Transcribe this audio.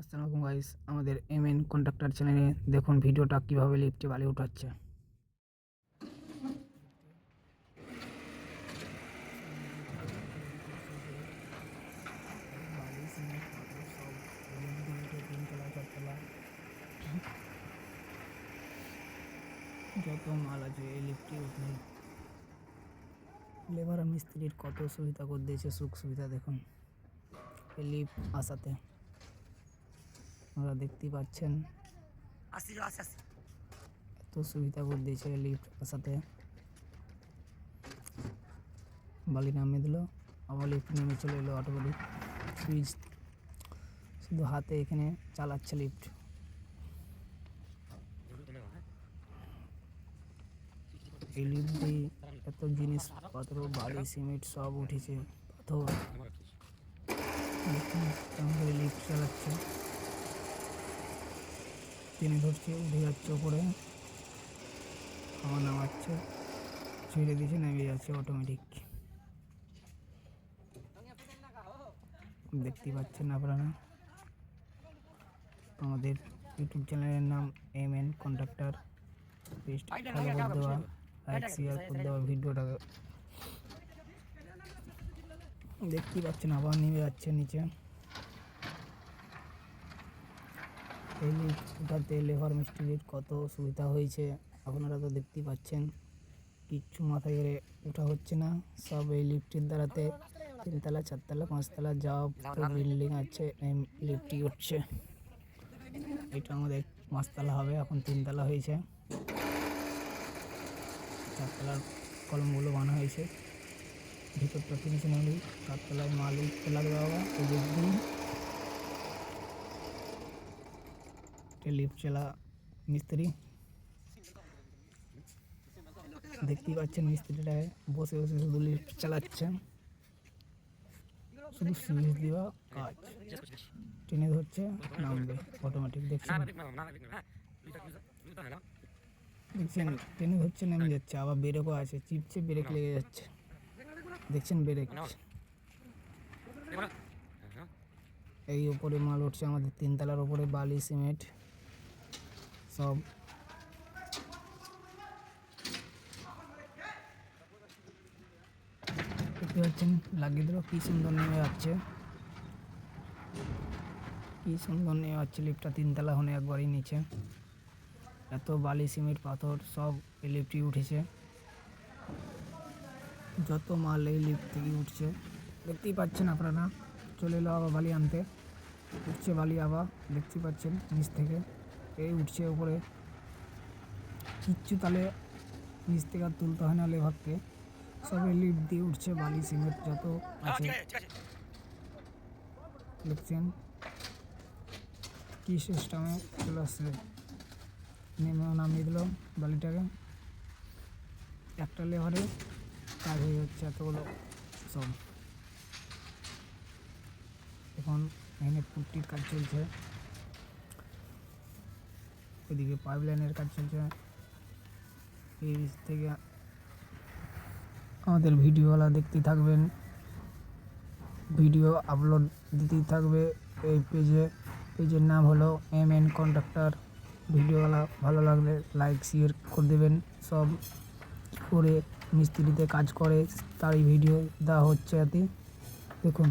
আসসালামু গাইস আমাদের M N contractor চ্যানেলে দেখুন ভিডিওটা কীভাবে লিফটে বালি উঠাচ্ছে। যত মাল আছে এই লিফটে উঠলে লেবার মিস্ত্রির কত সুবিধা করে দিয়েছে সুখ সুবিধা দেখুন। এই লিফট আসাতে। আপনারা দেখতেই পাচ্ছেন। এত সুবিধা করে দিয়েছে লিফট আসাতে বালি নামিয়ে দিল আবার লিফট নেমে চলে এলো অটোমেটিক সুইচ শুধু হাতে এখানে চালাচ্ছে লিফট এই লিফট দিয়ে এত জিনিসপত্র বালি সিমেন্ট সব উঠেছে। পাথর। লিফট চালাচ্ছে টেনে ধরছে উঠে যাচ্ছে ওপরে। হাওয়া নামাচ্ছে ছেড়ে দিয়েছে, নেমে যাচ্ছে অটোমেটিক দেখতে পাচ্ছেন আপনারা। আমাদের ইউটিউব চ্যানেলের নাম M N contractor like share করে ভিডিওটা। দেখতেই পাচ্ছেন, আবার নেমে যাচ্ছে নিচে। এই লিফটটাতে লেবার মিস্ত্রির কত সুবিধা হয়েছে আপনারা তো দেখতেই পাচ্ছেন, কিচ্ছু মাথায় করে ওঠা হচ্ছে না। সব এই লিফটের দ্বারাতে তিনতলা, চারতলা, পাঁচতলা যা বিল্ডিং আছে এই লিফটটি উঠছে এটা আমাদের পাঁচতলা হবে, এখন তিনতলা হয়েছে। চারতলার কলমগুলো বানা হয়েছে। ভিতরটা ফিনিশিং হলে চারতলায় মাল উঠতে লাগবে আবার লিফট চালা মিস্ত্রি। দেখতেই পাচ্ছেন মিস্ত্রিটা বসে বসে শুধু লিফট চালাচ্ছে। শুধু সুইচ দেওয়া কাজ। টেনে ধরছে, নামবে অটোমেটিক দেখছেন। দেখছেন, টেনে ধরছে, নেমে যাচ্ছে, আবার ব্রেকও আছে, চিপছে ব্রেক লেগে যাচ্ছে। দেখছেন ব্রেক এই উপরে মাল উঠছে, আমাদের তিনতলার উপরে বালি, সিমেন্ট। সব দেখতে পাচ্ছেন, লাগিয়ে দিল। কি সুন্দর নেমে যাচ্ছে। কি সুন্দর নেমে যাচ্ছে লিফটটা। তিনতলা হনে একবারই নিচে। এত বালি, সিমেন্ট, পাথর, সব এই লিফটই উঠেছে। যত মাল এই লিফট থেকে উঠছে। দেখতেই পাচ্ছেন আপনারা। চলে এলো আবার বালি আনতে। উঠছে বালি আবার। দেখতেই পাচ্ছেন নিচ থেকে। এই উঠছে উপরে? কিচ্ছু তাহলে নিচ থেকে আর তুলতে হয় না লেভারকে সবে লিফট দিয়ে উঠছে বালি সিমেন্ট যত আছে। দেখছেন? কি সিস্টেমে চলে আসছে। নেমে নামিয়ে দিল বালিটাকে। একটা লেভারে কাজ হয়ে যাচ্ছে এতগুলো সব। এখন এখানে পুট্টির কাজ চলছে। ওইদিকে পাইপ লাইনের কাজ চলছে। এই থেকে আমাদের ভিডিওওয়ালা দেখতে থাকবেন। ভিডিও আপলোড দিতেই থাকবে। এই পেজে, পেজের নাম হলো এম এন কন্ট্রাক্টর ভিডিওওয়ালা ভালো লাগলে লাইক শেয়ার করে দেবেন। সব করে মিস্ত্রিতে কাজ করে, তারই ভিডিও দেওয়া হচ্ছে এতে। দেখুন।